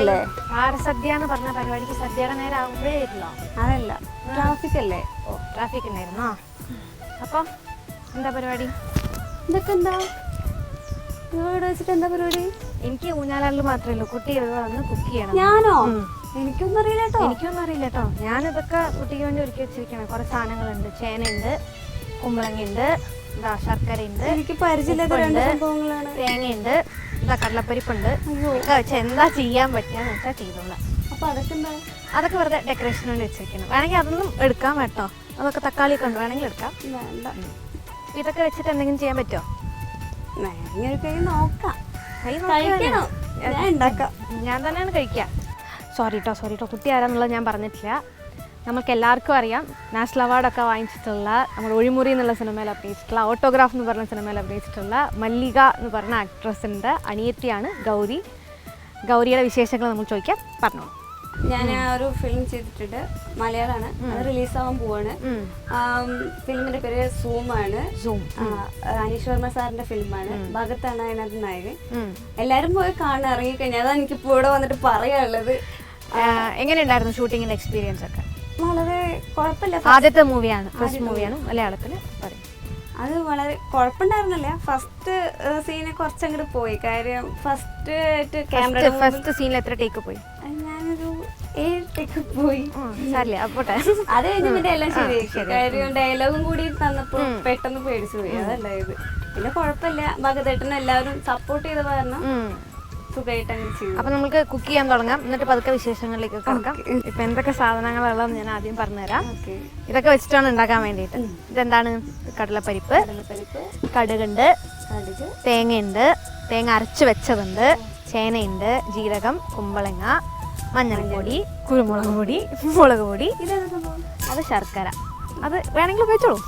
അല്ലേ? സദ്യ എന്ന് പറഞ്ഞ പരിപാടിക്ക് സദ്യയുടെ നേരം ആകുമ്പോഴേ വരില്ലോ അതല്ല ട്രാഫിക് അല്ലേ ഓ ട്രാഫിക് ഉണ്ടായിരുന്നോ അപ്പൊ എന്താ പരിപാടി? ഇതൊക്കെ എന്താ ഇവിടെ വെച്ചിട്ട് എന്താ പരിപാടി? എനിക്ക് ഊഞ്ഞാലാളിൽ മാത്രമേ ഉള്ളൂ. കുട്ടി വന്ന് കുക്ക് ചെയ്യണം. ഞാനോ? എനിക്കൊന്നും അറിയില്ല കേട്ടോ. എനിക്കൊന്നും അറിയില്ല കേട്ടോ. ഞാനിതൊക്കെ കുട്ടിക്ക് വേണ്ടി ഒരുക്കി വെച്ചിരിക്കണം. കുറേ സാധനങ്ങളുണ്ട്. ചേനയുണ്ട് കുമ്പളങ്ങയുണ്ട് ശർക്കര ഉണ്ട് എനിക്ക് പരിചയമില്ലാത്ത രണ്ട് സംഭവങ്ങളാണ്. തേങ്ങയുണ്ട്. കടലപ്പരിപ്പുണ്ട്. എന്താ ചെയ്യാൻ പറ്റുകയെന്ന് വെച്ചാൽ ചെയ്തോളാം. അപ്പൊ അതൊക്കെ എന്താ? അതൊക്കെ വെറുതെ ഡെക്കറേഷന് വേണ്ടി വെച്ചിരിക്കണം വേണമെങ്കിൽ അതൊന്നും എടുക്കാൻ കേട്ടോ. അതൊക്കെ തക്കാളി കൊണ്ട് വേണമെങ്കിൽ എടുക്കാം. വേണ്ട. ഇതൊക്കെ വെച്ചിട്ട് എന്തെങ്കിലും ചെയ്യാൻ പറ്റുമോ കൈ നോക്കാം. കൈ ഞാൻ ഉണ്ടാക്കാം. ഞാൻ തന്നെയാണ് കഴിക്കുക. സോറി കേട്ടോ സോറി കേട്ടോ കുട്ടി ആരാന്നുള്ളത് ഞാൻ പറഞ്ഞിട്ടില്ല. നമുക്ക് എല്ലാവർക്കും അറിയാം. നാഷണൽ അവാർഡൊക്കെ വാങ്ങിച്ചിട്ടുള്ള നമ്മൾ ഒഴിമുറി എന്നുള്ള സിനിമയിൽ അഭിനയിച്ചിട്ടുള്ള ഓട്ടോഗ്രാഫ് എന്ന് പറഞ്ഞ സിനിമയിൽ അഭിനയിച്ചിട്ടുള്ള മല്ലിക എന്ന് പറഞ്ഞ ആക്ട്രസിന്റെ അണിയറ്റിയാണ് ഗൗരി. ഗൗരിയുടെ വിശേഷങ്ങൾ നമ്മൾ ചോദിക്കാം. പറഞ്ഞോളൂ. ഞാൻ ഒരു ഫിലിം ചെയ്തിട്ടുണ്ട്. മലയാളമാണ് അത് റിലീസാവാൻ പോവാണ്. ഫിലിമിന്റെ പേര് സൂമാണ്. സൂം. അനീഷ് വർമ്മ സാറിന്റെ ഫിലിമാണ് ഭഗത്താണ് അതിനകത്ത് നായകൻ. എല്ലാരും പോയി കാണാൻ ഇറങ്ങിക്കഴിഞ്ഞാൽ. അതാണ് എനിക്ക് ഇപ്പോൾ ഇവിടെ വന്നിട്ട് പറയാനുള്ളത്. എങ്ങനെയുണ്ടായിരുന്നു ഷൂട്ടിങ്ങിന്റെ എക്സ്പീരിയൻസ് ഒക്കെ? വളരെ കുഴപ്പമില്ല ആദ്യത്തെ മൂവിയാണ് ഫസ്റ്റ് മൂവിയാണ് മലയാളത്തിൽ പറയും. അത് വളരെ കുഴപ്പമുണ്ടായിരുന്നില്ല ഫസ്റ്റ് സീന് കുറച്ചങ്ങോട്ട് പോയി. കാര്യം ഫസ്റ്റ് ആയിട്ട് ക്യാമറ ഫസ്റ്റ് സീനിൽ എത്ര ടേക്ക് പോയി? ഞാനൊരു ഏഴൊക്കെ പോയി. സാരില്ല അപ്പോട്ടെ അത് കഴിഞ്ഞ് പിന്നെ എല്ലാം ശരിയാക്കി കാര്യം ഡയലോഗും കൂടി തന്നപ്പോൾ പെട്ടെന്ന് പേടിച്ചു പോയി. ഇത്. പിന്നെ കുഴപ്പമില്ല. ഭഗതേട്ടൻ എല്ലാവരും സപ്പോർട്ട് ചെയ്ത കാരണം സുഖമായിട്ട് അങ്ങനെ അപ്പൊ നമുക്ക് കുക്ക് ചെയ്യാൻ തുടങ്ങാം. എന്നിട്ട് പതുക്കെ വിശേഷങ്ങളിലേക്ക് കിടക്കാം. ഇപ്പൊ എന്തൊക്കെ സാധനങ്ങളുള്ളതെന്ന് ഞാൻ ആദ്യം പറഞ്ഞുതരാം. ഇതൊക്കെ വെച്ചിട്ടാണ് ഉണ്ടാക്കാൻ വേണ്ടിയിട്ട്. ഇതെന്താണ്? കടലപ്പരിപ്പ്. കടുകുണ്ട്. കടുക്. തേങ്ങയുണ്ട്. തേങ്ങ അരച്ച് വെച്ചതുണ്ട്. ചേനയുണ്ട്. ജീരകം കുമ്പളങ്ങ മഞ്ഞൾപ്പൊടി കുരുമുളക് പൊടി മുളക് പൊടി. അത് ശർക്കര. അത് വേണമെങ്കിൽ ഉപയോഗിച്ചോളൂ.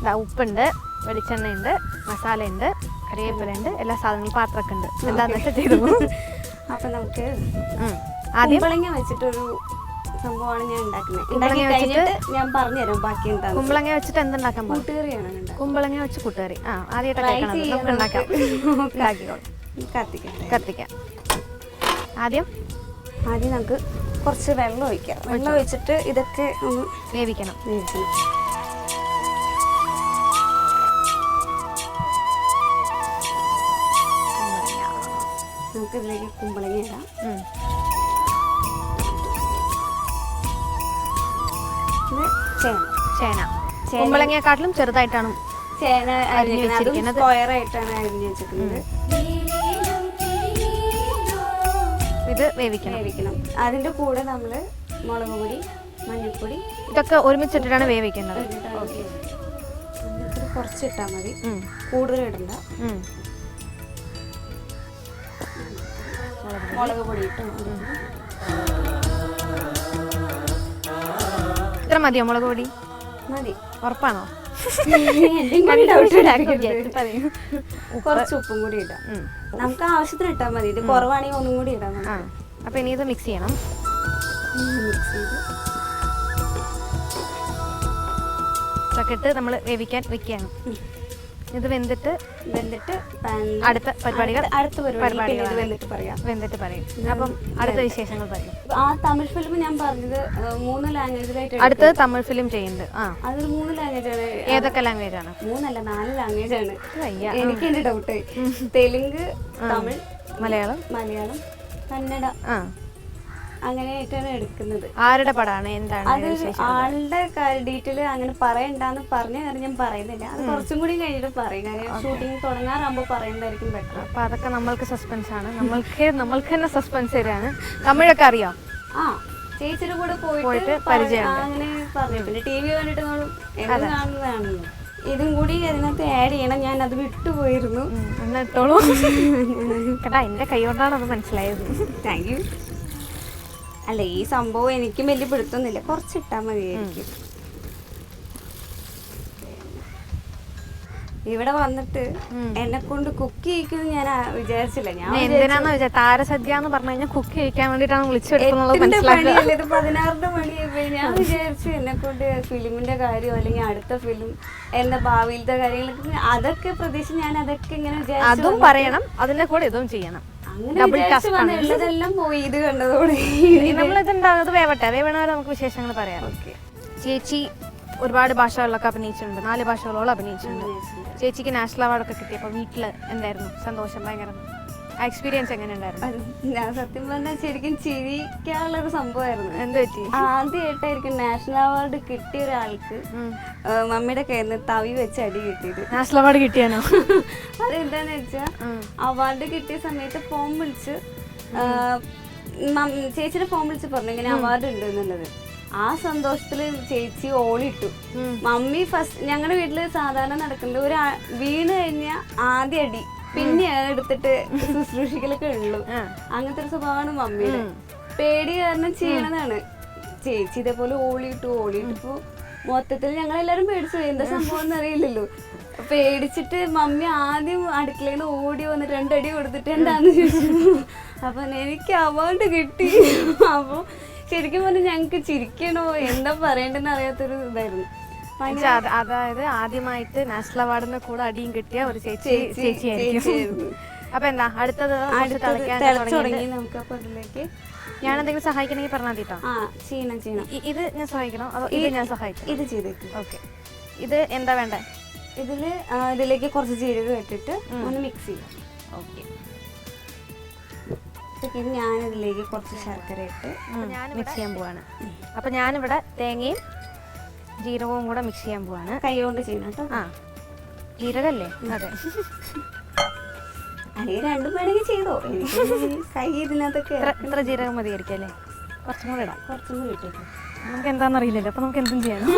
ഇതാ ഉപ്പുണ്ട് വെളിച്ചെണ്ണയുണ്ട് മസാലയുണ്ട്. കറിവേപ്പിലുണ്ട് എല്ലാ സാധനങ്ങളും പാത്രമൊക്കെ ഉണ്ട് എന്താന്ന് വെച്ചാൽ ചെയ്തു. അപ്പൊ നമുക്ക് ആദ്യം കുമ്പളങ്ങ വെച്ചിട്ടൊരു സംഭവമാണ് ഞാൻ ഉണ്ടാക്കുന്നത്. കുമ്പളങ്ങ കഴിഞ്ഞിട്ട് ഞാൻ പറഞ്ഞുതരാം ബാക്കി എന്താന്ന് കുമ്പളങ്ങ വെച്ചിട്ട് എന്തുണ്ടാക്കാൻ പോകും കൂട്ടുകറിയാണ് ഉണ്ടാക്കുന്നത്. കുമ്പളങ്ങ വെച്ച് കൂട്ടുകറി. ആ ആദ്യമായിട്ട് Try കേൾക്കണം ചെയ്യാം നമുക്ക് ഉണ്ടാക്കാം. നമുക്ക്. ആക്കിക്കോളൂ. കത്തിക്കട്ടെ. കത്തിക്കാം. ആദ്യം ആദ്യം നമുക്ക് കുറച്ച് വെള്ളം ഒഴിക്കാം. വെള്ളം ഒഴിച്ചിട്ട് ഇതൊക്കെ ഒന്ന് വേവിക്കണം. വേവിക്കണം. ഇതിലേക്ക് കുമ്പളങ്ങ ഇടാം. ഇത് ചേന. ചേന. കുമ്പളങ്ങയെക്കാട്ടിലും ചെറുതായിട്ടാണ് ചേന അരിഞ്ഞിരിക്കുന്നത്. ആയിട്ടാണ് അരിഞ്ഞു വെച്ചിരിക്കുന്നത്. ഇത് വേവിക്കണം. വേവിക്കണം. അതിന്റെ കൂടെ നമ്മൾ മുളക് പൊടി മഞ്ഞൾപ്പൊടി ഇതൊക്കെ ഒരുമിച്ചിട്ടിട്ടാണ് വേവിക്കേണ്ടത് മഞ്ഞൾപ്പൊടി കുറച്ച് ഇട്ടാൽ മതി. കൂടുതൽ ഇടണ്ട. മുളക് പൊടി ഇട്ട് മതി. ഇത്ര മതിയോ മുളക് പൊടി? മതി. ഉറപ്പാണോ. കുറച്ച് ഉപ്പും കൂടി ഇടാം. നമുക്ക് ആവശ്യത്തിന് ഇട്ടാൽ മതി. ഇത് കുറവാണെങ്കിൽ ഒന്നും കൂടി ഇടാം അപ്പൊ ഇനി ഇത് മിക്സ് ചെയ്യണം. മിക്സ് ചെയ്ത്. ഇതൊക്കെ ഇട്ട് നമ്മൾ വേവിക്കാൻ വെക്കുകയാണ്. ഇത് വെന്തിട്ട് വെന്തിട്ട് അടുത്ത പരിപാടികൾ അടുത്ത പരിപാടി ഇത് വെന്തിട്ട് പറയാം. വെന്തിട്ട് പറയും. അപ്പം അടുത്ത വിശേഷങ്ങൾ പറയും. ആ തമിഴ് ഫിലിം ഞാൻ പറഞ്ഞത് മൂന്ന് ലാംഗ്വേജിലായിട്ട് അടുത്തത് തമിഴ് ഫിലിം ചെയ്യുന്നുണ്ട് ആ. അതൊരു മൂന്ന് ലാംഗ്വേജ് ആണ്. ഏതൊക്കെ ലാംഗ്വേജ് ആണ്? മൂന്നല്ല നാല് ലാംഗ്വേജ് ആണ്. എനിക്ക് എന്റെ ഡൗട്ട് തെലുങ്ക് തമിഴ് മലയാളം? മലയാളം കന്നഡ. ആ. അങ്ങനെയായിട്ടാണ് എടുക്കുന്നത്. ആരുടെ പടമാണ് എന്താണ് അത് ആളുടെ ഡീറ്റെയിൽ അങ്ങനെ പറയണ്ടെന്ന് പറഞ്ഞ കാര്യം ഞാൻ പറയുന്നില്ല. അത് കുറച്ചും കൂടി കഴിഞ്ഞിട്ട് പറയും. കാര്യം ഷൂട്ടിംഗ് തുടങ്ങാറാകുമ്പോൾ പറയുന്നതായിരിക്കും ബെറ്റർ അപ്പൊ അതൊക്കെ നമ്മൾക്ക് സസ്പെൻസ് ആണ്. നമ്മൾക്ക് നമ്മൾക്ക് തന്നെ സസ്പെൻസ് തരാണ്. തമിഴൊക്കെ അറിയാം? ആ ചേച്ചിയുടെ കൂടെ പോയിട്ട്. ആ, അങ്ങനെ പറഞ്ഞു പിന്നെ ടി വി കണ്ടിട്ട് നമ്മൾ കാണുന്നതാണല്ലോ ഇതും കൂടി അതിനകത്ത് ആഡ് ചെയ്യണം. ഞാൻ അത് വിട്ടുപോയിരുന്നു. എന്നിട്ടോളൂ കേട്ടാ എന്റെ കൈ കൊണ്ടാണ് അത് മനസ്സിലായത്. താങ്ക് യു അല്ല ഈ സംഭവം എനിക്കും വലിയ പിടുത്തൊന്നുമില്ല. കുറച്ച് ഇട്ടാൽ മതിയായിരിക്കും ഇവിടെ വന്നിട്ട് എന്നെ കൊണ്ട് കുക്ക് ചെയ്യിക്കുന്നു ഞാൻ വിചാരിച്ചില്ല. ഞാൻ എന്തിനാന്ന് വെച്ചാൽ താരസദ്യ എന്ന് പറഞ്ഞു കഴിഞ്ഞാൽ കുക്ക് ചെയ്യിക്കാൻ വേണ്ടിട്ടാണ് വിളിച്ചെടുക്കുന്നത് പതിനാറിന്റെ മണി ഞാൻ വിചാരിച്ചു എന്നെ കൊണ്ട് ഫിലിമിന്റെ കാര്യം അല്ലെങ്കിൽ അടുത്ത ഫിലിം എന്റെ ഭാവിയിലത്തെ കാര്യങ്ങളൊക്കെ അതൊക്കെ പ്രതീക്ഷ ഞാൻ അതൊക്കെ ഇങ്ങനെ അതും പറയണം. അതിന്റെ കൂടെ ഇതും ചെയ്യണം. ഡബിൾ ടാസ്ക് ആണ്. ഇതെല്ലാം പോയി ഇത് കണ്ടതോടെ. നമ്മളിത് ഉണ്ടാകുന്നത് വേവട്ടെ. വേവണവരെ നമുക്ക് വിശേഷങ്ങൾ പറയാം. ചേച്ചി ഒരുപാട് ഭാഷകളിലൊക്കെ അഭിനയിച്ചിട്ടുണ്ട്. നാല് ഭാഷകളോളം അഭിനയിച്ചിട്ടുണ്ട്. ചേച്ചിക്ക് നാഷണൽ അവാർഡൊക്കെ കിട്ടിയപ്പോൾ വീട്ടിൽ എന്തായിരുന്നു? സന്തോഷം ഭയങ്കര എക്സ്പീരിയൻസ് എങ്ങനെ ഉണ്ടായിരുന്നു ഞാൻ സത്യം പറഞ്ഞാൽ ശരിക്കും ചിരിക്കാനുള്ള ഒരു സംഭവമായിരുന്നു. എന്ത് പറ്റി? ആദ്യമായിട്ടായിരിക്കും നാഷണൽ അവാർഡ് കിട്ടിയ ഒരാൾക്ക് മമ്മിയുടെ കയ്യിൽ തവി വെച്ച് അടി കിട്ടിയത്. നാഷണൽ അവാർഡ് കിട്ടിയാണോ അതെന്താന്ന് വെച്ചാ അവാർഡ് കിട്ടിയ സമയത്ത് ഫോം വിളിച്ച് ചേച്ചിയുടെ ഫോൺ വിളിച്ച് പറഞ്ഞു ഇങ്ങനെ അവാർഡ് ഉണ്ട് എന്നുള്ളത്. ആ സന്തോഷത്തിൽ ചേച്ചി ഓളിട്ടു. മമ്മി ഫസ്റ്റ് ഞങ്ങളുടെ വീട്ടിൽ സാധാരണ നടക്കുന്നത് ഒരു വീണ് കഴിഞ്ഞ ആദ്യ അടി. പിന്നെ എടുത്തിട്ട് ശുശ്രൂഷിക്കലൊക്കെ ഉള്ളൂ. അങ്ങനത്തെ ഒരു സ്വഭാവമാണ് മമ്മിയുടെ. പേടി കാരണം ചെയ്യണതാണ്. ചേച്ചി ഇതേപോലെ ഓളിയിട്ടു ഓളിയിട്ടിപ്പോ മൊത്തത്തിൽ ഞങ്ങൾ എല്ലാരും പേടിച്ചു. എന്താ സംഭവം എന്ന് അറിയില്ലല്ലോ. പേടിച്ചിട്ട് മമ്മി ആദ്യം അടുക്കളയിൽ ഓടി വന്ന് രണ്ടടി കൊടുത്തിട്ട് എന്താന്ന് ചോദിച്ചു. അപ്പൊ എനിക്ക് അവാർഡ് കിട്ടി. അപ്പൊ ശരിക്കും പറഞ്ഞാൽ ഞങ്ങക്ക് ചിരിക്കണോ എന്താ പറയണ്ടെന്ന് അറിയാത്തൊരു ഇതായിരുന്നു. അതായത് ആദ്യമായിട്ട് നാഷണൽ അവാർഡിന്റെ കൂടെ അടിയും കിട്ടിയ ഒരു ചേച്ചി ചേച്ചിയായിരിക്കും. അപ്പൊ എന്താ അടുത്തത് തുടങ്ങി നമുക്ക് അപ്പൊ ഇതിലേക്ക്. ഞാൻ എന്തെങ്കിലും സഹായിക്കണമെങ്കിൽ പറഞ്ഞാൽ മതി ചെയ്യണം ചെയ്യണം. ഇത് ഞാൻ സഹായിക്കണോ? അതോ ഇത് ഞാൻ സഹായിക്കണം ഇത് ചെയ്തേക്കും. ഓക്കെ. ഇത് എന്താ വേണ്ടേ? ഇതിൽ ഇതിലേക്ക് കുറച്ച് ജീരകം ഇട്ടിട്ട് ഒന്ന് മിക്സ് ചെയ്യാം. ഓക്കെ. ഇതിലേക്ക് കുറച്ച് ശർക്കര ഇട്ട് മിക്സ് ചെയ്യാൻ പോവാണ്. അപ്പൊ ഞാനിവിടെ തേങ്ങയും ജീരകവും കൂടെ മിക്സ് ചെയ്യാൻ പോവാണ്. കൈ കൊണ്ട് ചെയ്യണം കേട്ടോ. ആ. ജീരകല്ലേ? അതെ. അല്ലെങ്കിൽ രണ്ടും വേണമെങ്കിൽ ചെയ്തോ. കൈ ഇതിനകത്തൊക്കെ ഇത്ര ജീരകം മതിയായിരിക്കും അല്ലേ? കുറച്ചും കൂടെ ഇടാം. കുറച്ചും കൂടി ഇട്ടേക്കാം നമുക്ക് എന്താണെന്ന് അറിയില്ലല്ലോ. അപ്പൊ നമുക്ക് എന്തും ചെയ്യണം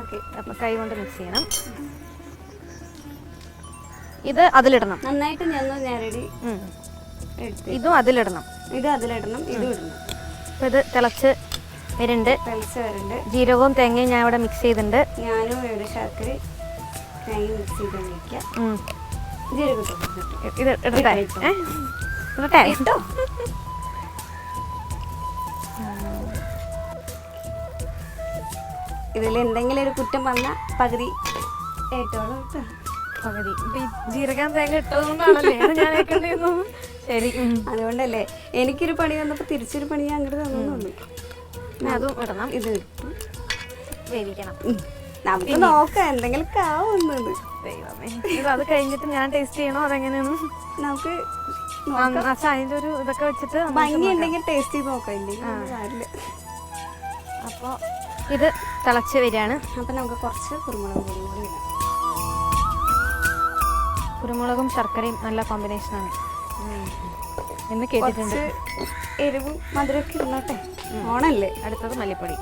ഓക്കെ. അപ്പൊ കൈ കൊണ്ട് മിക്സ് ചെയ്യണം. ഇത് അതിലിടണം. നന്നായിട്ട് ഞാൻ. എടുത്ത് ഇതും അതിലിടണം. ഇത് അതിലിടണം. ഇതും ഇടണം. അപ്പൊ ഇത് തിളച്ച് വരുന്നുണ്ട്. തിളച്ച് വരണ്ട് ജീരകവും തേങ്ങയും ഞാൻ ഇവിടെ മിക്സ് ചെയ്തിട്ടുണ്ട്. ഞാനും ഇവിടെ ശർക്കര തേങ്ങ മിക്സ് ചെയ്ത് വയ്ക്കാം. ഇത് ഇടട്ടെ? ഇടട്ടെ. ഇതിൽ എന്തെങ്കിലും ഒരു കുറ്റം വന്ന പകുതി ഇട്ടോ. പകുതി. ജീരകം തേങ്ങ ഇട്ടതുകൊണ്ടാണല്ലേ? ഞാൻ ശരി. അതുകൊണ്ടല്ലേ. എനിക്കൊരു പണി വന്നപ്പോൾ തിരിച്ചൊരു പണി അങ്ങോട്ട് ഇനി അതും ഇടണം. ഇത് വേവിക്കണം. നമുക്ക് നോക്കാം എന്തെങ്കിലും ആവുന്നത് ദൈവമേ. ഇത് അത് കഴിഞ്ഞിട്ട് ഞാൻ ടേസ്റ്റ് ചെയ്യണോ? അതെങ്ങനെയാണ്? നമുക്ക് അതിന്റെ ഒരു ഇതൊക്കെ വെച്ചിട്ട് ഭംഗി ഉണ്ടെങ്കിൽ ടേസ്റ്റ് ചെയ്ത് നോക്കാം അപ്പോൾ ഇത് തിളച്ച് വരികയാണ്. അപ്പം നമുക്ക് കുറച്ച് കുരുമുളക് പൊടി കൂടി ഇടാം. കുരുമുളകും ശർക്കരയും നല്ല കോമ്പിനേഷനാണ് എന്ന് കേട്ടിട്ടുണ്ട്. എരിവും മധുരമൊക്കെ ഇരുന്നോട്ടെ. ഓണല്ലേ? അടുത്തത് മല്ലിപ്പൊടി.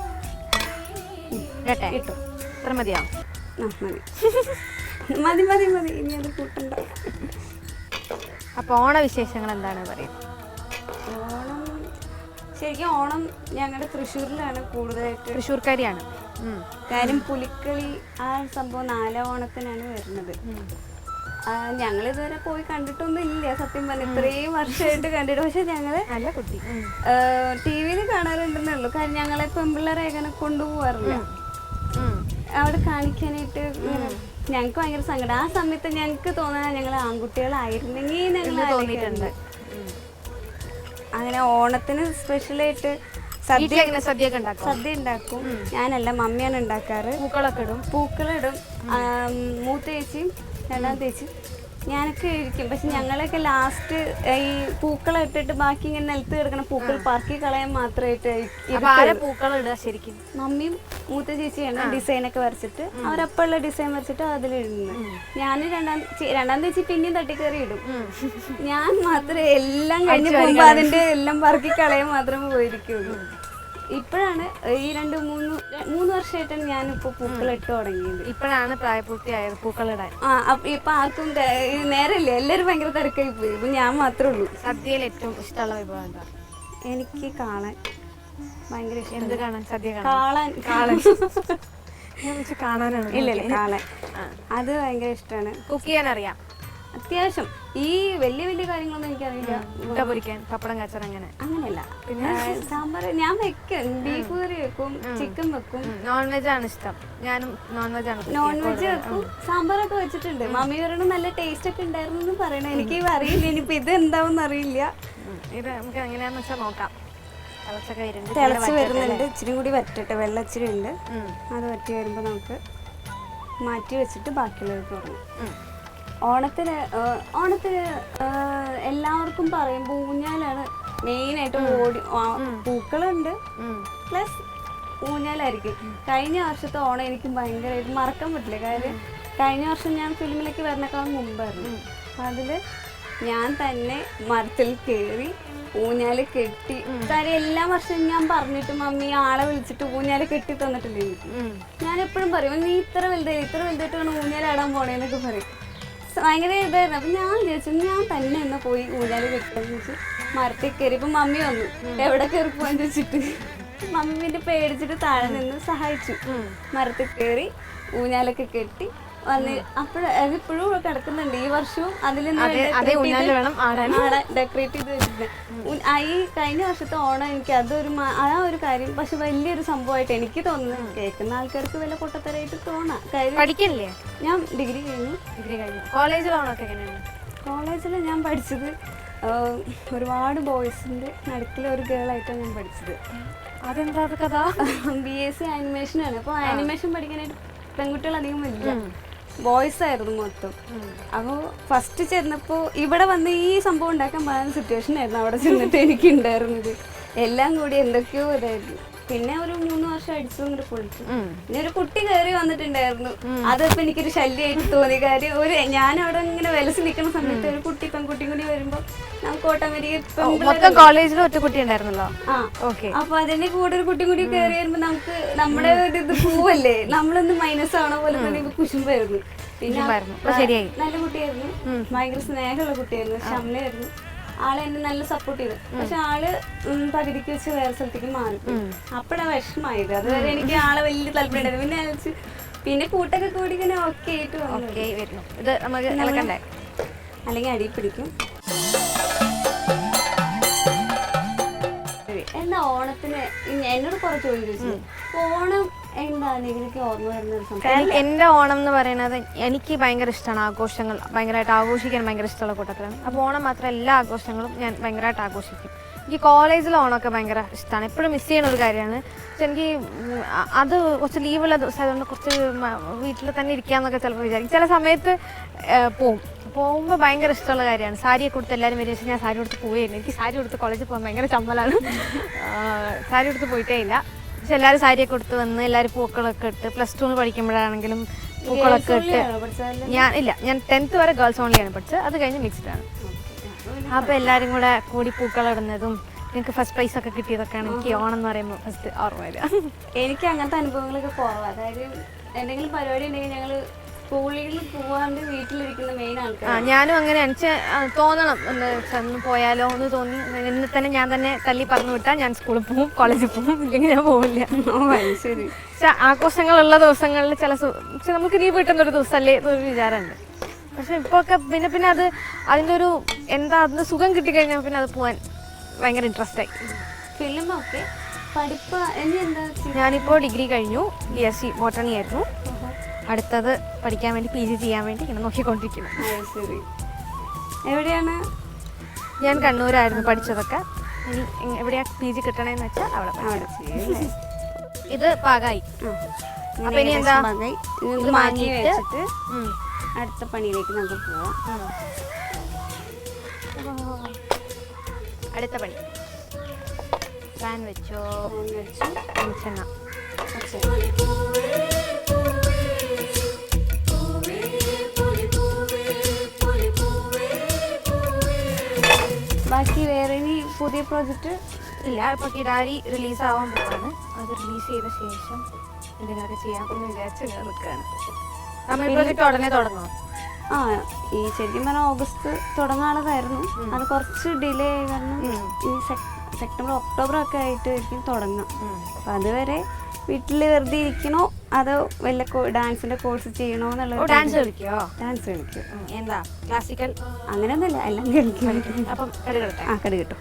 കേട്ടെ ഇട്ടു. ഇത്ര മതിയാവും മതി. മതി മതി ഇനി അത് കൂട്ടണ്ട. അപ്പോൾ ഓണവിശേഷങ്ങൾ എന്താണ് പറയുന്നത് ഓണം ശരിക്കും ഓണം ഞങ്ങളുടെ തൃശ്ശൂരിലാണ് കൂടുതലായിട്ട്. തൃശ്ശൂർക്കാരിയാണ്. കാര്യം പുലിക്കളി ആ സംഭവം നാലാം ഓണത്തിനാണ് വരുന്നത്. ഞങ്ങൾ ഇതുവരെ പോയി കണ്ടിട്ടൊന്നും ഇല്ല സത്യം പറഞ്ഞ ഇത്രയും വർഷമായിട്ട് കണ്ടിട്ട്. പക്ഷെ ഞങ്ങൾ നല്ല കുട്ടി. ടി വിയിൽ കാണാറുണ്ടെന്നേ ഉള്ളൂ. കാരണം ഞങ്ങളെ പെമ്പിള്ളേരെ അങ്ങനെ കൊണ്ടുപോകാറില്ല. അവിടെ കാണിക്കാനായിട്ട് ഇങ്ങനെ ഞങ്ങൾക്ക് ഭയങ്കര സങ്കടം. ആ സമയത്ത് ഞങ്ങൾക്ക് തോന്നാൻ ഞങ്ങൾ ആൺകുട്ടികളായിരുന്നെങ്കിൽ ഞങ്ങൾ തോന്നിയിട്ടുണ്ട്. അങ്ങനെ ഓണത്തിന് സ്പെഷ്യലായിട്ട് സദ്യ സദ്യ സദ്യ ഉണ്ടാക്കും. ഞാനല്ല മമ്മിയാണ് ഉണ്ടാക്കാറ്. പൂക്കളൊക്കെ ഇടും. പൂക്കളിടും മൂത്ത ചേച്ചിയും രണ്ടാം ചേച്ചി ഞാനൊക്കെ ഇരിക്കും. പക്ഷെ ഞങ്ങളൊക്കെ ലാസ്റ്റ് ഈ പൂക്കളം ഇട്ടിട്ട് ബാക്കി ഇങ്ങനെ നിലത്ത് കിടക്കണ പൂക്കൾ പറക്കി കളയാൻ മാത്രമായിട്ട് ഇടുക ശരിക്കും? മമ്മിയും മൂത്ത ചേച്ചിയാണ് ഡിസൈനൊക്കെ വരച്ചിട്ട്. അവരപ്പുള്ള ഡിസൈൻ വരച്ചിട്ട് അതിലിടുന്നു ഞാൻ രണ്ടാം രണ്ടാം ചേച്ചി പിന്നെയും തട്ടിക്കറി ഇടും. ഞാൻ മാത്രമേ എല്ലാം കഴിഞ്ഞ് പോകുമ്പോ അതിന്റെ എല്ലാം പറക്കി കളയാൻ മാത്രമേ പോയിരിക്കുള്ളൂ. ഇപ്പോഴാണ് ഈ രണ്ട് മൂന്ന് മൂന്ന് വർഷമായിട്ടാണ് ഞാൻ ഇപ്പൊ പൂക്കൾ ഇട്ട് തുടങ്ങിയത്. ഇപ്പോഴാണ് പ്രായപൂർത്തിയായത് പൂക്കളിടാൻ ആ ഇപ്പൊ ആർക്കും നേരമില്ല? എല്ലാരും ഭയങ്കര തിരക്കായി പോയി. ഇപ്പൊ ഞാൻ മാത്രമേ ഉള്ളൂ. സദ്യയിൽ ഏറ്റവും ഇഷ്ടമുള്ള വിഭവം എന്താ? എനിക്ക് കാണാൻ ഭയങ്കര ഇഷ്ടം. എന്ത് കാണാൻ? സദ്യ കാണാൻ. വെച്ച് കാണാനാണ് ഇല്ല ഇല്ല കാളെ അത് ഭയങ്കര ഇഷ്ടമാണ്. കുക്ക് ചെയ്യാൻ അറിയാം അത്യാവശ്യം. ഈ വലിയ വലിയ കാര്യങ്ങളൊന്നും എനിക്കറിയില്ല. മുട്ട പൊരിക്കാൻ പപ്പടം കച്ചറ അങ്ങനെ. അങ്ങനെയല്ല. പിന്നെ? സാമ്പാർ ഞാൻ വെക്കും. ബീഫ് കറി വെക്കും ചിക്കൻ വെക്കും. നോൺ വെജ് ആണ് ഇഷ്ടം. ഞാനും നോൺ വെജ് ആണ് നോൺ വെജ് വെക്കും. സാമ്പാറൊക്കെ വെച്ചിട്ടുണ്ട്. മമ്മി പറയണ നല്ല ടേസ്റ്റ് ഒക്കെ ഉണ്ടായിരുന്നു എന്ന് പറയണ. എനിക്ക് അറിയില്ല. ഇനിയിപ്പോ ഇത് എന്താവും അറിയില്ല. ഇത് നമുക്ക് എങ്ങനെയാന്ന് വെച്ചാൽ നോക്കാം. തിളച്ച് വരുന്നുണ്ട്. ഇച്ചിരി കൂടി വറ്റട്ടെ. വെള്ളം ഇച്ചിരി ഉണ്ട്. അത് വറ്റി വരുമ്പോൾ നമുക്ക് മാറ്റി വെച്ചിട്ട് ബാക്കിയുള്ളത് തുടങ്ങും. ഓണത്തിന് ഓണത്തിന് എല്ലാവർക്കും പറയുമ്പോൾ ഊഞ്ഞാലാണ് മെയിനായിട്ട് ഓടി പൂക്കളുണ്ട്. പ്ലസ് ഊഞ്ഞാലായിരിക്കും. കഴിഞ്ഞ വർഷത്തെ ഓണം എനിക്ക് ഭയങ്കരമായിട്ട് മറക്കാൻ പറ്റില്ല. കാര്യം കഴിഞ്ഞ വർഷം ഞാൻ ഫിലിമിലേക്ക് വരുന്നേക്കാളും മുമ്പായിരുന്നു. അപ്പം അതിൽ ഞാൻ തന്നെ മരത്തിൽ കയറി ഊഞ്ഞാൽ കെട്ടി കാര്യം എല്ലാ വർഷവും ഞാൻ പറഞ്ഞിട്ട് മമ്മി ആളെ വിളിച്ചിട്ട് ഊഞ്ഞാൽ കെട്ടി തന്നിട്ടില്ല? എനിക്ക് ഞാൻ എപ്പോഴും പറയും നീ ഇത്ര വലുതായി ഇത്ര വലുതായിട്ട് വേണം ഊഞ്ഞാലാടാൻ പോണേന്നൊക്കെ പറയും. ഭയങ്കര ഇതായിരുന്നു. അപ്പം ഞാൻ വിചാരിച്ചു ഞാൻ തന്നെ ഒന്ന് പോയി ഊഞ്ഞാൽ കെട്ടാന്ന് വെച്ച് മരത്തിൽ കയറി. ഇപ്പം മമ്മി വന്നു. എവിടെ കയറി പോകാൻ ചോദിച്ചിട്ട് മമ്മി പിന്നെ പേടിച്ചിട്ട് താഴെ നിന്ന് സഹായിച്ചു. മരത്തിൽ കയറി ഊഞ്ഞാലൊക്കെ കെട്ടി അപ്പോഴും അതിപ്പോഴും കിടക്കുന്നുണ്ട്. ഈ വർഷവും അതിൽ ഡെക്കറേറ്റ് ചെയ്ത് വെച്ചിട്ടുണ്ട്. ഈ കഴിഞ്ഞ വർഷത്തെ ഓണം എനിക്ക് അതൊരു ആ ഒരു കാര്യം പക്ഷെ വലിയൊരു സംഭവമായിട്ട് എനിക്ക് തോന്നുന്നു കേൾക്കുന്ന ആൾക്കാർക്ക് വല്ല പൊട്ടത്തരായിട്ട് തോന്നാം. കാര്യം ഞാൻ ഡിഗ്രി കഴിഞ്ഞു. ഡിഗ്രി കഴിഞ്ഞു. കോളേജിലാണൊക്കെ എങ്ങനെയാണ് കോളേജിൽ ഞാൻ പഠിച്ചത് ഒരുപാട് ബോയ്സിന്റെ നടുക്കിലെ ഒരു ഗേളായിട്ടാണ് ഞാൻ പഠിച്ചത്. അതെന്താ കഥ? ബി എസ് സി ആനിമേഷനാണ്. അപ്പോൾ ആനിമേഷൻ പഠിക്കാനായിട്ട് പെൺകുട്ടികൾ അധികം ഇല്ല ബോയ്സ് ആയിരുന്നു മൊത്തം. അപ്പോൾ ഫസ്റ്റ് ചെന്നപ്പോൾ ഇവിടെ വന്ന് ഈ സംഭവം ഉണ്ടാക്കാൻ പറയുന്ന സിറ്റുവേഷൻ ആയിരുന്നു അവിടെ ചെന്നിട്ട് എനിക്ക് ഉണ്ടായിരുന്നത് എല്ലാം കൂടി എന്തൊക്കെയോ ഇതായിരുന്നു. പിന്നെ ഒരു മൂന്ന് വർഷം അടിച്ചു അങ്ങോട്ട് പൊളിച്ചു പിന്നെ ഒരു കുട്ടി കയറി വന്നിട്ടുണ്ടായിരുന്നു. അതിപ്പോ എനിക്കൊരു ശല്യമായിട്ട് തോന്നി. കാര്യം ഒരു ഞാൻ അവിടെ ഇങ്ങനെ വിലസ് നിൽക്കുന്ന സമയത്ത് ഒരു കുട്ടി പെൺകുട്ടി കൂടി വരുമ്പോ നമുക്ക് ഓട്ടോമാറ്റിക് കോളേജിൽ ഒറ്റ കുട്ടി ഉണ്ടായിരുന്നല്ലോ? അപ്പൊ അതിന്റെ കൂടെ ഒരു കുട്ടി കൂടി കയറി വരുമ്പോ നമുക്ക് നമ്മുടെ ഒരു ഇത് പോവല്ലേ? നമ്മളൊന്ന് മൈനസ് ആവണ പോലെ തന്നെ കുശുമ്പായിരുന്നു. പിന്നെ. നല്ല കുട്ടിയായിരുന്നു. ഭയങ്കര സ്നേഹമുള്ള കുട്ടിയായിരുന്നു. ഷംലയായിരുന്നു ആളെ എന്നെ നല്ല സപ്പോർട്ട് ചെയ്തു. പക്ഷെ ആൾ പകുതിക്ക് വെച്ച് വേറെ സ്ഥലത്തേക്ക് മാറി അപ്പഴാ വിഷമായത്. അതുവരെ എനിക്ക് ആളെ വലിയ താല്പര്യം ഉണ്ടായിരുന്നു. പിന്നെ പിന്നെ കൂട്ടൊക്കെ കൂടി ഇങ്ങനെ ഓക്കെ ആയിട്ട് ഓക്കെ വരുന്നു. ഇത് നമുക്ക് ഇളക്കണ്ടേ. അല്ലെങ്കിൽ അടി പിടിക്കും. എന്താ ഓണത്തിന് എന്നോട് കുറച്ച് ചോദിച്ചു ഓണം എന്റെ ഓണം എന്ന് പറയുന്നത് എനിക്ക് ഭയങ്കര ഇഷ്ടമാണ് ആഘോഷങ്ങൾ. ഭയങ്കരമായിട്ട് ആഘോഷിക്കാൻ ഭയങ്കര ഇഷ്ടമുള്ള കൂട്ടത്തിലാണ്. അപ്പോൾ ഓണം മാത്രം എല്ലാ ആഘോഷങ്ങളും ഞാൻ ഭയങ്കരമായിട്ട് ആഘോഷിക്കും. എനിക്ക് കോളേജിലെ ഓണമൊക്കെ ഭയങ്കര ഇഷ്ടമാണ്. എപ്പോഴും മിസ് ചെയ്യുന്ന ഒരു കാര്യമാണ്. പക്ഷെ എനിക്ക് അത് കുറച്ച് ലീവുള്ള ദിവസം അതുകൊണ്ട് കുറച്ച് വീട്ടിൽ തന്നെ ഇരിക്കാമെന്നൊക്കെ ചിലപ്പോൾ വിചാരിക്കും. ചില സമയത്ത് പോവും. പോകുമ്പോൾ ഭയങ്കര ഇഷ്ടമുള്ള കാര്യമാണ്. സാരിയൊക്കെ കൊടുത്ത് എല്ലാവരും വരും ഞാൻ സാരി കൊടുത്ത് പോവുകയായിരുന്നു. എനിക്ക് സാരി കൊടുത്ത് കോളേജിൽ പോകാൻ ഭയങ്കര ചമ്മലാണ്. സാരി കൊടുത്ത് പോയിട്ടേ ഇല്ല. പക്ഷെ എല്ലാവരും സാരിയൊക്കെ കൊടുത്ത് വന്ന് എല്ലാവരും പൂക്കളൊക്കെ ഇട്ട് പ്ലസ് ടു പഠിക്കുമ്പോഴാണെങ്കിലും പൂക്കളൊക്കെ ഇട്ട് ഞാൻ ഇല്ല ഞാൻ ടെൻത്ത് വരെ ഗേൾസ് ഓൺലിയാണ് പഠിച്ചത്. അത് കഴിഞ്ഞ് മിക്സ്ഡ് ആണ്. അപ്പോൾ എല്ലാവരും കൂടെ കൂടി പൂക്കളിടുന്നതും എനിക്ക് ഫസ്റ്റ് പ്രൈസ് ഒക്കെ കിട്ടിയതൊക്കെയാണ് എനിക്ക് ഓണം എന്ന് പറയുമ്പോൾ ഫസ്റ്റ് ഓർമ്മ വരിക. എനിക്ക് അങ്ങനത്തെ അനുഭവങ്ങളൊക്കെ കുറവാണ് അതായത് എന്തെങ്കിലും പരിപാടി ഉണ്ടെങ്കിൽ ഞങ്ങൾ സ്കൂളിൽ പോവാണ്ട് വീട്ടിലിരിക്കുന്ന മെയിൻ ആ ഞാനും അങ്ങനെ എനിക്ക് തോന്നണം. എന്താ വെച്ചാൽ പോയാലോ എന്ന് തോന്നി. എന്നെ തന്നെ ഞാൻ തന്നെ തല്ലി പറഞ്ഞു വിട്ടാൽ ഞാൻ സ്കൂളിൽ പോകും കോളേജിൽ പോകും ഇല്ലെങ്കിൽ ഞാൻ പോവില്ല. ശരി. പക്ഷെ ആഘോഷങ്ങളുള്ള ദിവസങ്ങളിൽ ചില പക്ഷെ നമുക്ക് ലീവ് വീട്ടുന്ന ഒരു ദിവസമല്ലേ എന്നൊരു വിചാരമുണ്ട്. പക്ഷെ ഇപ്പോൾ ഒക്കെ പിന്നെ പിന്നെ അത് അതിന്റെ ഒരു എന്താ അതിന് സുഖം കിട്ടിക്കഴിഞ്ഞാൽ പിന്നെ അത് പോകാൻ ഭയങ്കര ഇൻട്രസ്റ്റ് ആയി ഫിലിമൊക്കെ പഠിപ്പ് ഞാനിപ്പോൾ ഡിഗ്രി കഴിഞ്ഞു. ബി എസ് സി ബോട്ടണി ആയിരുന്നു. അടുത്തത് പഠിക്കാൻ വേണ്ടി പി ജി ചെയ്യാൻ വേണ്ടി ഇങ്ങനെ നോക്കിക്കൊണ്ടിരിക്കുന്നു. ശരി. എവിടെയാണ്? ഞാൻ കണ്ണൂരായിരുന്നു പഠിച്ചതൊക്കെ. ഇനി എവിടെയാ പി ജി കിട്ടണേന്ന് വെച്ചാൽ അവിടെ അവിടെ ഇത് പാകായി. അപ്പൊ ഇനി എന്താ? ഇത് ഇത് മാറ്റി വെച്ചിട്ട് അടുത്ത പണിയിലേക്ക് നമുക്ക് പോവാം. അടുത്ത പണി. ഫാൻ വെച്ചോ വെച്ചു വെളിച്ചെണ്ണ ബാക്കി വേറെ ഇനി പുതിയ പ്രോജക്റ്റ് ഇല്ല. ഇപ്പൊ കിടാരി റിലീസ് ആവാൻ പോവാണ് അത് റിലീസ് ചെയ്ത ശേഷം എന്തെങ്കിലുമൊക്കെ ചെയ്യാം എന്ന് വിചാരിച്ച് നിൽക്കുകയാണ്. തമിഴ് പ്രോജക്റ്റ് ഉടനെ തുടങ്ങും ആ ഈ ശരിക്കും പറഞ്ഞാൽ ഓഗസ്റ്റ് തുടങ്ങാനുള്ളതായിരുന്നു. അത് കുറച്ച് ഡിലേ ആയി കാരണം ഈ സെപ്റ്റംബർ ഒക്ടോബർ ഒക്കെ ആയിട്ട് ആയിരിക്കും തുടങ്ങാം അപ്പം അതുവരെ വീട്ടിൽ വെറുതെ ഇരിക്കണോ? അതോ വല്ല ഡാൻസിന്റെ കോഴ്സ് ചെയ്യണോ എന്നുള്ള ഡാൻസ് കളിക്കോ? ഡാൻസ് കളിക്കോ. എന്താ? ക്ലാസിക്കൽ അങ്ങനെയൊന്നുമില്ല എല്ലാം കളിക്കും. അപ്പം കടുകട്ടെ ആ കടി കിട്ടും.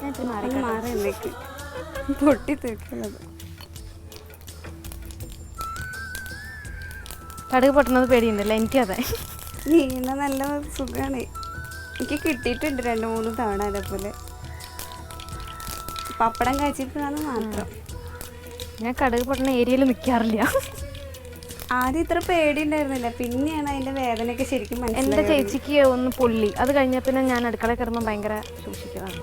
ഞാൻ ഇച്ചിരി മാറി മാറി എന്തൊക്കെ പൊട്ടി തീർക്കുന്നത്. കടുക് പൊട്ടുന്നത് പേടിയുണ്ടല്ലോ? എനിക്കതെ നീണ്ട നല്ല സുഖമാണ് എനിക്ക് കിട്ടിയിട്ടുണ്ട് രണ്ട് മൂന്ന് തവണ അതേപോലെ. പപ്പടം കഴിച്ചിട്ടാണ് മാത്രം. ഞാൻ കടുക് പൊട്ടുന്ന ഏരിയയിൽ നിൽക്കാറില്ല. ആദ്യം ഇത്ര പേടി ഉണ്ടായിരുന്നില്ല പിന്നെയാണ് അതിന്റെ വേദനയൊക്കെ ശരിക്കും എന്റെ മനസ്സിലായത്. ചേച്ചിക്ക് ഒന്ന് പൊള്ളി. അത് കഴിഞ്ഞ പിന്നെ ഞാൻ അടുക്കള കയറുമ്പോൾ ഭയങ്കര സൂക്ഷിക്കുന്നതാണ്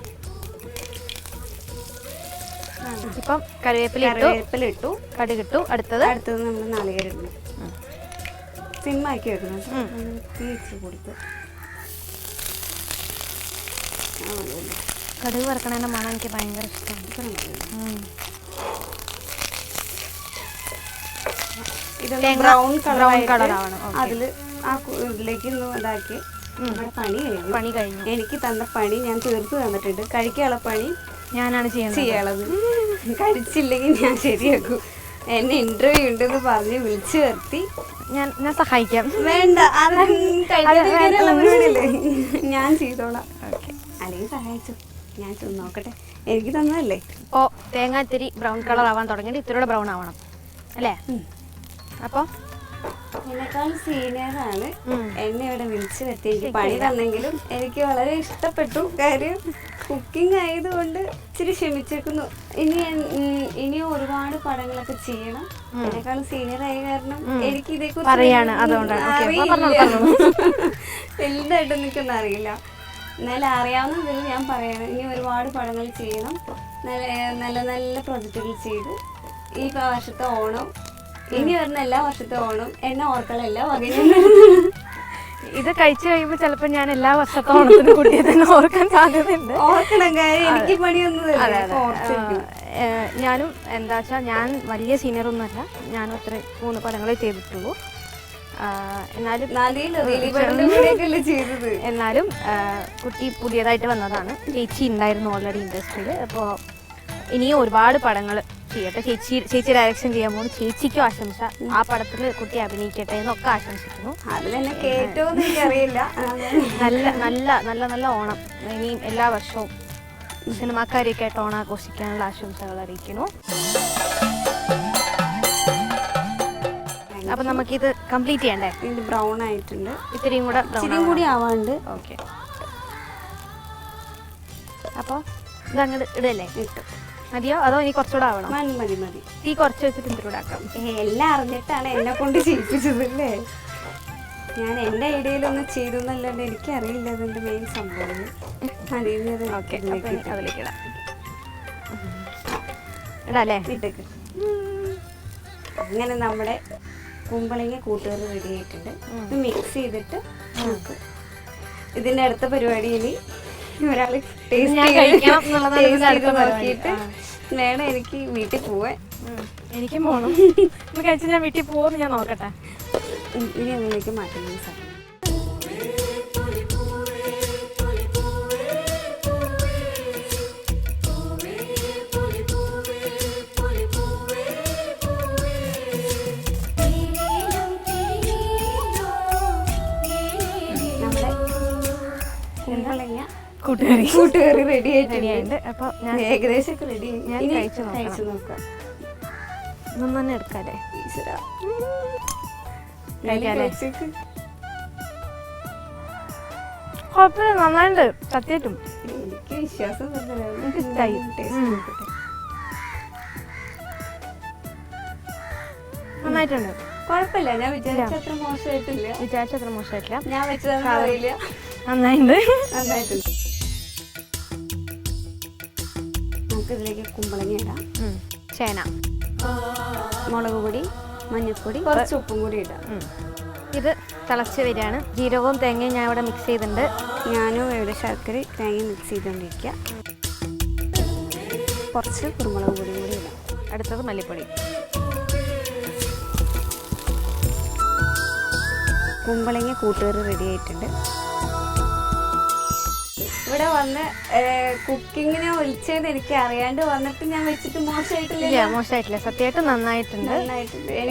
ഇപ്പം കറിവേപ്പില ഇട്ടു. കറിവേപ്പില ഇട്ടു. അടുത്തത്? അടുത്തത് നമ്മൾ നാളികേരം ഇടണം സിമ്മാക്കി വെക്കണം തീച്ച് കൊടുത്തു. ആ. കടുക് വറക്കണേന്റെ മണം എനിക്ക് ഭയങ്കര ഇഷ്ടമാണ്. ഉം. ബ്രൗൺ അതിൽ ആ ഇതിലേക്ക് ഒന്ന് ഇതാക്കി. പണി കഴിഞ്ഞു. പണി കഴിഞ്ഞു. എനിക്ക് തന്ന പണി ഞാൻ തീർത്ത് തന്നിട്ടുണ്ട്. കഴിക്കാനുള്ള പണി ഞാനാണ് ചെയ്യുന്നത് ചെയ്യാനുള്ളത് കഴിച്ചില്ലെങ്കിൽ ഞാൻ ശരിയാക്കും. എന്നെ ഇന്റർവ്യൂ ഉണ്ടെന്ന് പറഞ്ഞ് വിളിച്ചു വരുത്തി. ഞാൻ ഞാൻ സഹായിക്കാം. വേണ്ട ഞാൻ ചെയ്തോളാം. അല്ലെങ്കിൽ സഹായിച്ചു. ഞാൻ നോക്കട്ടെ. എനിക്ക് തന്നതല്ലേ? ഓ തേങ്ങ ഇത്തിരി ബ്രൗൺ കളർ ആവാൻ തുടങ്ങിയിട്ട് ഇത്തിരി ബ്രൗൺ ആവണം. അല്ലേ? അപ്പോൾ എന്നെക്കാൾ സീനിയറാണ്. എന്നെ ഇവിടെ വിളിച്ചു വരുത്തി. എനിക്ക് പണി തന്നെങ്കിലും എനിക്ക് വളരെ ഇഷ്ടപ്പെട്ടു. കാര്യം കുക്കിംഗ് ആയതുകൊണ്ട് ഇച്ചിരി ക്ഷമിച്ചേക്കുന്നു. ഇനി ഇനിയും ഒരുപാട് പടങ്ങളൊക്കെ ചെയ്യണം. എന്നെക്കാളും സീനിയർ ആയ കാരണം എനിക്ക് ഇതേക്കുറിച്ച് അറിയില്ല. പറഞ്ഞോളൂ, നിൽക്കുന്ന എനിക്കൊന്നും അറിയില്ല. എന്നാലും അറിയാവുന്നതിൽ ഞാൻ പറയണം. ഇനി ഒരുപാട് പടങ്ങൾ ചെയ്യണം. നല്ല നല്ല നല്ല പ്രൊജക്റ്റുകൾ ചെയ്ത് ഈ വർഷത്തെ ഓണം ഇനി വരുന്ന എല്ലാ വർഷത്തെ ഓണം എന്നെ ഓർക്കണം എല്ലാ വകയും. ഇത് കഴിച്ചു കഴിയുമ്പോൾ ചിലപ്പോൾ ഞാൻ എല്ലാ വർഷത്തെ ഓണത്തിന് കുട്ടിയെ തന്നെ ഓർക്കാൻ സാധ്യതയുണ്ട്. ഓർക്കണം കാര്യം എനിക്ക് പണിയൊന്നും ഞാനും എന്താ വെച്ചാൽ ഞാൻ വലിയ സീനിയറൊന്നുമല്ല ഞാനും അത്ര മൂന്ന് പടങ്ങളെ ചെയ്തിട്ടുള്ളൂ. എന്നാലും എന്നാലും കുട്ടി പുതിയതായിട്ട് വന്നതാണ്. ചേച്ചി ഉണ്ടായിരുന്നു ഓൾറെഡി ഇൻഡസ്ട്രിയിൽ അപ്പോൾ ഇനിയും ഒരുപാട് പടങ്ങൾ ചെയ്യട്ടെ. ചേച്ചി ചേച്ചി ഡയറക്ഷൻ ചെയ്യാൻ പോകുന്നു. ചേച്ചിക്കും ആശംസ. ആ പടത്തിൽ കുട്ടി അഭിനയിക്കട്ടെ എന്നൊക്കെ ആശംസിക്കുന്നു. അറിയില്ല നല്ല നല്ല നല്ല നല്ല ഓണം. ഇനിയും എല്ലാ വർഷവും സിനിമാക്കാരെയൊക്കെ ആയിട്ട് ഓണം ആഘോഷിക്കാനുള്ള ആശംസകൾ അറിയിക്കുന്നു. അപ്പം നമുക്കിത് കംപ്ലീറ്റ് ചെയ്യണ്ടേ? ഇത് ബ്രൗൺ ആയിട്ടുണ്ട്. ഇത്രയും കൂടെ ഇത്രയും കൂടി ആവാണ്ട്. ഓക്കെ അപ്പോൾ ഇതങ്ങോട്ട് ഇടല്ലേ? ഇട്ടു. മതിയോ? അതോ ഇനി കുറച്ചുകൂടെ ആവണം? മതി മതി മതി. തീ കുറച്ച് വെച്ചിട്ട് ഇത്തിരി ആക്കാം. എല്ലാം അറിഞ്ഞിട്ടാണ് എന്നെ കൊണ്ട് ചെയ്യിപ്പിച്ചത് അല്ലേ? ഞാൻ എന്റെ ഐഡിയയിലൊന്നും ചെയ്തു എന്നല്ലാണ്ട് എനിക്കറിയില്ല അതിന്റെ മെയിൻ സംഭവം. ഓക്കെ അതിലേക്ക് ഇടാം. ഇടാല്ലേ? ഇട്ടേക്ക്. അങ്ങനെ നമ്മുടെ കുമ്പളങ്ങ കൂട്ടുകാർ റെഡി ആയിട്ടുണ്ട് ഇത് മിക്സ് ചെയ്തിട്ട് നമുക്ക് ഇതിന്റെ അടുത്ത പരിപാടി ഇനി ഒരാൾ ടേസ്റ്റ്. നോക്കിയിട്ട് വേണം എനിക്ക് വീട്ടിൽ പോവാൻ. എനിക്കും പോകണം ഇത് കഴിച്ച് ഞാൻ വീട്ടിൽ പോകുമെന്ന് ഞാൻ നോക്കട്ടെ. ഇനി അതിലേക്ക് മാറ്റുന്ന സാധനം കൂട്ടുകാരി. കൂട്ടുകറി റെഡി ആയിട്ടുണ്ട്. അപ്പോൾ ഞാൻ ഏകദേശം റെഡി ഞാൻ കഴിച്ച് നോക്കാം. ഒന്നും തന്നെ എടുക്കാല്ലേ? ഈശ്വരാ. കുഴപ്പമില്ല നന്നായിട്ടുണ്ട്. സത്യമായിട്ടും. എനിക്ക് വിശ്വാസം. നോക്കട്ടെ. നന്നായിട്ടുണ്ട്. കുഴപ്പമില്ല. ഞാൻ വിചാരിച്ചത്ര മോശമായിട്ടില്ല. വിചാരിച്ചത്ര മോശമായിട്ടില്ല. ഞാൻ വെച്ചത് നന്നായിട്ടുണ്ട്. നന്നായിട്ടുണ്ട്. നമുക്ക് ഇതിലേക്ക് കുമ്പളങ്ങ ഇടാം. ചേന മുളക് പൊടി മഞ്ഞൾപ്പൊടി കുറച്ച് ഉപ്പും കൂടി ഇടാം. ഇത് തിളച്ച് വരികയാണ്. ജീരകവും തേങ്ങയും ഞാൻ ഇവിടെ മിക്സ് ചെയ്തിട്ടുണ്ട്. ഞാനും ഇവിടെ ശർക്കര തേങ്ങയും മിക്സ് ചെയ്തുകൊണ്ടിരിക്കുക. കുറച്ച് കുരുമുളക് പൊടിയും കൂടി ഇടാം. അടുത്തത് മല്ലിപ്പൊടി. കുമ്പളങ്ങ കൂട്ടുകറി റെഡി ആയിട്ടുണ്ട്. ഇവിടെ വന്ന് കുക്കിങ്ങിനെ ഒഴിച്ചത് എനിക്ക് അറിയാണ്ട് വന്നിട്ട് ഞാൻ വെച്ചിട്ട് മോശമായിട്ടില്ല മോശമായിട്ടില്ല. സത്യമായിട്ട് നന്നായിട്ടുണ്ട്.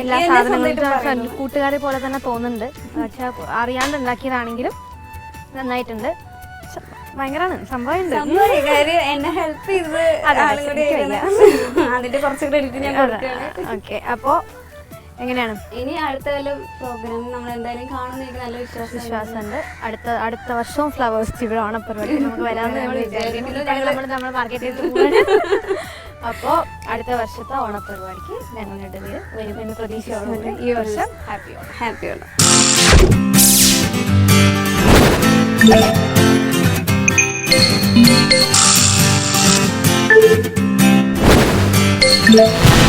എല്ലാ സാധനങ്ങളും കൂട്ടുകാരെ പോലെ തന്നെ തോന്നുന്നുണ്ട്. പക്ഷെ അറിയാണ്ട് ഉണ്ടാക്കിയതാണെങ്കിലും നന്നായിട്ടുണ്ട്. ഭയങ്കരമാണ്. സംഭവം എന്നെ ഹെൽപ്പ് ചെയ്തത് കൂടി അതിന്റെ കുറച്ച് ക്രെഡിറ്റ് ഞാൻ ഓക്കെ അപ്പോൾ എങ്ങനെയാണ്? ഇനി അടുത്ത കൊല്ലം പ്രോഗ്രാം നമ്മൾ എന്തായാലും കാണുന്ന എനിക്ക് നല്ല വിശ്വാസം വിശ്വാസമുണ്ട്. അടുത്ത അടുത്ത വർഷവും ഫ്ലവേഴ്സ് ഇവിടെ ഓണപ്പരിപാടി നമുക്ക് വരാമെന്ന് നമ്മൾ വിചാരിക്കുന്നു. നമ്മൾ നമ്മൾ മാർക്കറ്റിൽ അപ്പോൾ അടുത്ത വർഷത്തെ ഓണപ്പരിപാടിക്ക് ഞങ്ങളുടെ വരുമെന്ന് പ്രതീക്ഷയോടുകൂടി ഈ വർഷം happy Onam. Happy Onam. Thank